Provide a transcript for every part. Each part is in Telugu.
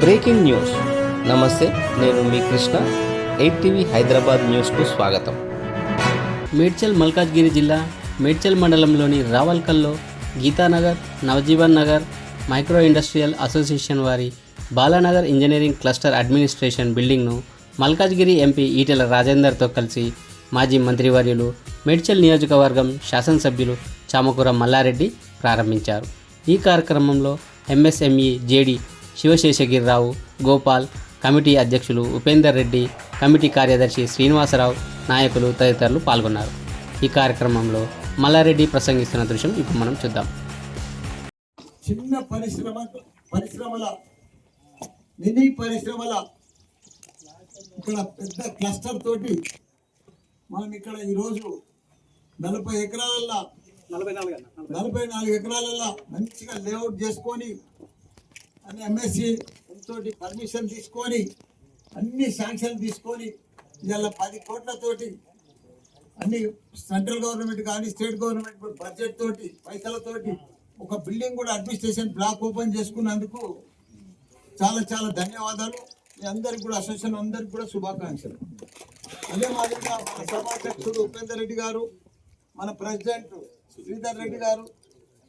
Breaking news. నమస్తే నేను మీ కృష్ణ. ఎయిట్ టీవీ హైదరాబాద్ న్యూస్కు స్వాగతం. మేడ్చల్ మల్కాజ్గిరి జిల్లా మేడ్చల్ మండలంలోని రావల్కల్లో Geetanagar Navajeevan Nagar micro industrial association వారి బాలానగర్ ఇంజనీరింగ్ క్లస్టర్ అడ్మినిస్ట్రేషన్ బిల్డింగ్ను మల్కాజ్గిరి ఎంపీ ఈటెల రాజేందర్తో కలిసి మాజీ మంత్రివర్యులు మేడ్చల్ నియోజకవర్గం శాసనసభ్యులు చామకూర మల్లారెడ్డి ప్రారంభించారు. ఈ కార్యక్రమంలో MSME JD Sivaseshagirirao Gopal committee అధ్యక్షులు ఉపేందర్ రెడ్డి కమిటీ కార్యదర్శి శ్రీనివాసరావు నాయకులు తదితరులు పాల్గొన్నారు. ఈ కార్యక్రమంలో మల్లారెడ్డి ప్రసంగిస్తున్న దృశ్యం ఇప్పుడు మనం చూద్దాం. చిన్న పరిశ్రమ పరిశ్రమల మినీ పరిశ్రమల ఇక్కడ పెద్ద క్లస్టర్ తోటి మనం ఇక్కడ ఈరోజు నలభై ఎకరాలల్లో నలభై నాలుగు ఎకరాలల్లో మంచిగా లేఅవుట్ చేసుకొని అని ఎంఎస్సి తోటి పర్మిషన్ తీసుకొని అన్ని శాంక్షన్ తీసుకొని ఇవాళ పది కోట్లతోటి అన్ని సెంట్రల్ గవర్నమెంట్ కానీ స్టేట్ గవర్నమెంట్ బడ్జెట్ తోటి పైసలతోటి ఒక బిల్డింగ్ కూడా అడ్మినిస్ట్రేషన్ బ్లాక్ ఓపెన్ చేసుకున్నందుకు చాలా చాలా ధన్యవాదాలు. మీ అందరికి కూడా అసోసియేషన్ అందరికి కూడా శుభాకాంక్షలు. అదే మాదిరిగా మన సభాధ్యక్షుడు ఉపేందర్ రెడ్డి గారు మన ప్రెసిడెంట్ శ్రీధర్ రెడ్డి గారు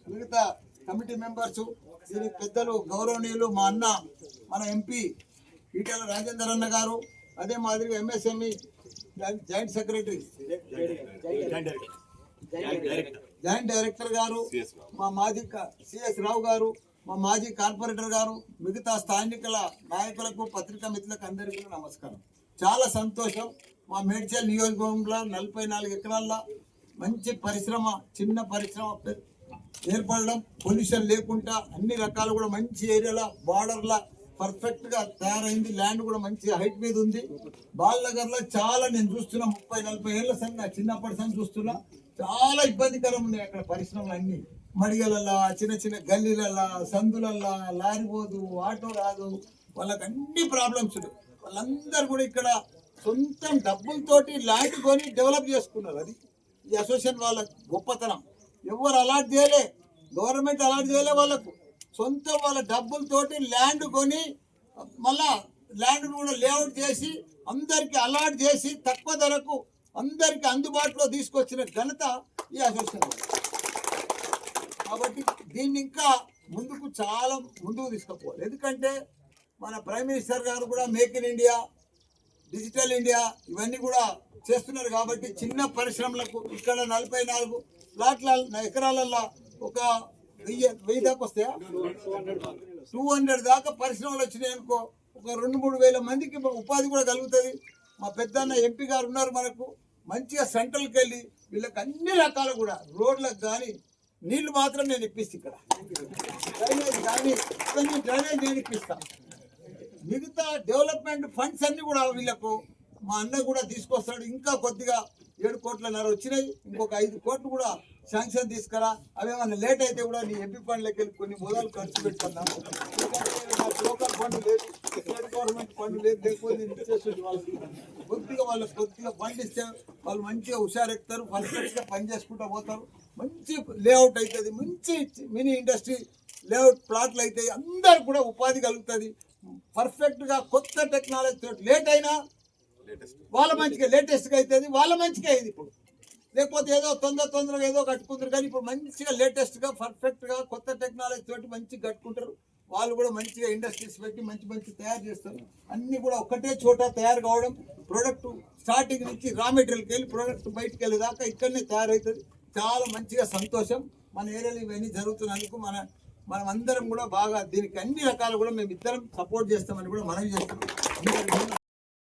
మిగతా కమిటీ మెంబర్స్ దీని పెద్దలు గౌరవనీయులు మా అన్న మన ఎంపీ ఈటల రాజేందర్ అన్న గారు అదే మాదిరిగా MSME joint secretary. Joint director గారు మా మాజీ సిఎస్ రావు గారు మా మాజీ కార్పొరేటర్ గారు మిగతా స్థానికుల నాయకులకు పత్రికా మిత్రులకు అందరికీ నమస్కారం. చాలా సంతోషం మా మేడ్చల్ నియోజకవర్గంలో నలభై నాలుగు ఎకరాల్లో మంచి పరిశ్రమ చిన్న పరిశ్రమ ఏర్పడడం పొల్యూషన్ లేకుండా అన్ని రకాలు కూడా మంచి ఏరియాలో బార్డర్ల పర్ఫెక్ట్గా తయారైంది. ల్యాండ్ కూడా మంచి హైట్ మీద ఉంది. బాలనగర్లో చాలా నేను చూస్తున్నా ముప్పై నలభై ఏళ్ళ సంగ చిన్నప్పటి సంది చూస్తున్నా. చాలా ఇబ్బందికరం ఉన్నాయి అక్కడ పరిశ్రమలు అన్నీ. మడిగలల్లా చిన్న చిన్న గల్లీలల్లా సందులల్లా లారీ పోదు ఆటో రాదు. వాళ్ళకి అన్ని ప్రాబ్లమ్స్ వాళ్ళందరూ కూడా ఇక్కడ సొంతం డబ్బులతోటి ల్యాండ్ కొని డెవలప్ చేసుకున్నారు. అది ఈ అసోసియేషన్ వాళ్ళ గొప్పతనం. ఎవరు అలాట్ చేయలే. గవర్నమెంట్ అలాట్ చేయలే వాళ్ళకు. సొంత వాళ్ళ డబ్బులతోటి ల్యాండ్ కొని మళ్ళా ల్యాండ్ కూడా లేఅవుట్ చేసి అందరికీ అలాట్ చేసి తక్కువ ధరకు అందరికీ అందుబాటులో తీసుకొచ్చిన ఘనత ఈ అసోసియేషన్ కాబట్టి దీన్ని ఇంకా ముందుకు చాలా ముందుకు తీసుకుపోవాలి. ఎందుకంటే మన ప్రైమ్ మినిస్టర్ గారు కూడా make in India digital India ఇవన్నీ కూడా చేస్తున్నారు కాబట్టి చిన్న పరిశ్రమలకు ఇక్కడ నలభై నాలుగు ప్లాట్ల ఎకరాలల్లో ఒక వెయ్యి వెయ్యి దాకా వస్తాయా? టూ హండ్రెడ్ దాకా పరిశ్రమలు వచ్చినాయి అనుకో ఒక రెండు మూడు వేల మందికి ఉపాధి కూడా కలుగుతుంది. మా పెద్దన్న ఎంపీ గారు ఉన్నారు మనకు మంచిగా సెంట్రల్కి వెళ్ళి వీళ్ళకి అన్ని రకాలు కూడా రోడ్లకు కానీ నీళ్ళు మాత్రం నేను ఇప్పిస్తాను ఇక్కడ. డ్రైనేజ్ కానీ డ్రైనేజ్ నేను ఇప్పిస్తాను మిగతా డెవలప్మెంట్ ఫండ్స్ అన్నీ కూడా వీళ్ళకు మా అన్న కూడా తీసుకొస్తాడు. ఇంకా కొద్దిగా ఏడు కోట్లన్నర వచ్చినాయి. ఇంకొక ఐదు కోట్లు కూడా శాంక్షన్ తీసుకురా. అవేమన్నా లేట్ అయితే కూడా నీ ఎంపీ ఫండ్లకి వెళ్ళి కొన్ని మొదలు ఖర్చు పెట్టుకున్నాము లోకల్ ఫండ్ లేదు. స్టేట్ గవర్నమెంట్ ఫండ్ లేదు. లేకపోతే ఇచ్చేస్తుంది వాళ్ళకి. కొద్దిగా వాళ్ళకి కొద్దిగా ఫండ్ ఇస్తే వాళ్ళు మంచిగా హుషారెక్కుతారు. పర్ఫెక్ట్గా పని చేసుకుంటూ పోతారు. మంచి లేఅవుట్ అవుతుంది మంచి మినీ ఇండస్ట్రీ లేఅవుట్ ప్లాట్లు అవుతాయి అందరు కూడా ఉపాధి కలుగుతుంది. పర్ఫెక్ట్గా కొత్త టెక్నాలజీ తోటి లేట్ అయినా వాళ్ళ మంచిగా లేటెస్ట్గా అవుతుంది వాళ్ళ మంచిగా అయింది ఇప్పుడు లేకపోతే ఏదో తొందర తొందరగా ఏదో కట్టుకుంటారు. కానీ ఇప్పుడు మంచిగా లేటెస్ట్గా పర్ఫెక్ట్గా కొత్త టెక్నాలజీ తోటి మంచిగా కట్టుకుంటారు. వాళ్ళు కూడా మంచిగా ఇండస్ట్రీస్ పెట్టి మంచి మంచి తయారు చేస్తారు. అన్ని కూడా ఒకటే చోట తయారు కావడం ప్రోడక్ట్ స్టార్టింగ్ నుంచి రా మెటీరియల్కి వెళ్ళి ప్రోడక్ట్ బయటికి వెళ్ళేదాకా ఇక్కడనే తయారవుతుంది చాలా మంచిగా సంతోషం. మన ఏరియాలో ఇవన్నీ జరుగుతున్నందుకు మన మనం అందరం కూడా బాగా దీనికి అన్ని రకాలు కూడా మేము ఇద్దరం సపోర్ట్ చేస్తామని కూడా మనం చేస్తాం